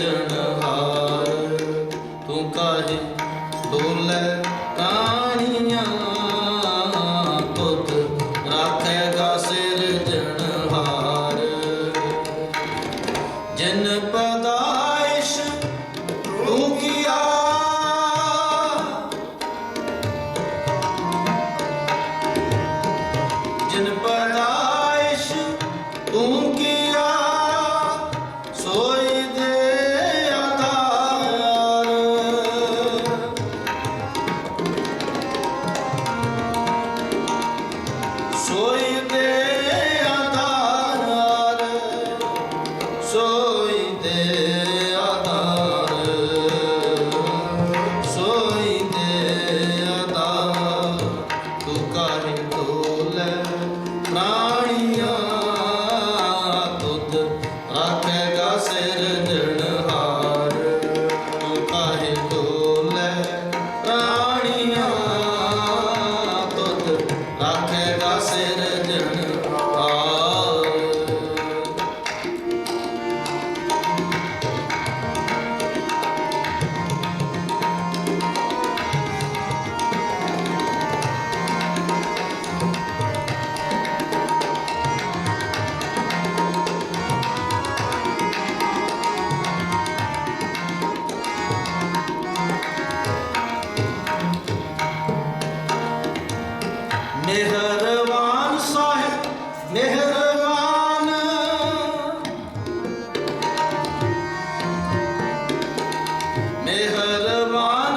ਸਿਰਜਣ ਤੂੰ ਕਾਹੇ ਡੋਲੇ ਤਾਣੀ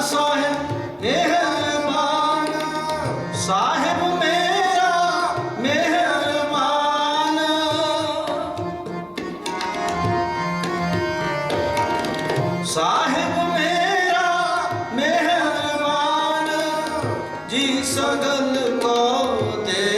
ਸਾਹਿਬ ਮਿਹਰਬਾਨ। ਸਾਹਿਬ ਮੇਰਾ ਮਿਹਰਬਾਨ। ਸਾਹਿਬ ਮੇਰਾ ਮਿਹਰਬਾਨ। ਜੀ ਸਗਲ ਕੋ ਤੇ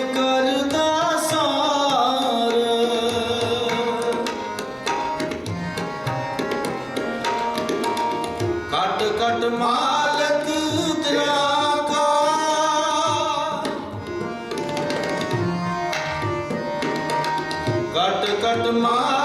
કટકટમાં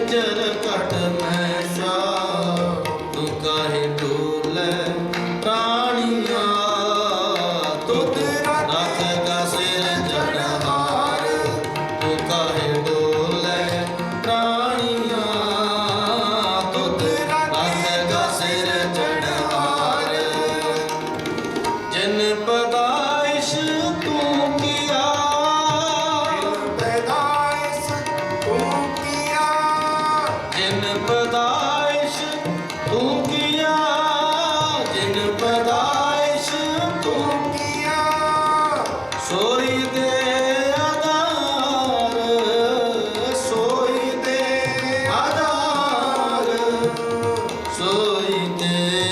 ਚਰ ਘਟ ਮੈਂ ਸਾ Yeah.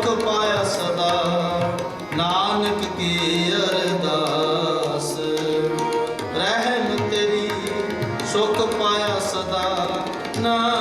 ਸੁਖ ਪਾਇਆ ਸਦਾ ਨਾਨਕ ਕੀ ਅਰਦਾਸ। ਰਹਿਮ ਤੇਰੀ ਸੁਖ ਪਾਇਆ ਸਦਾ ਨਾਨਕ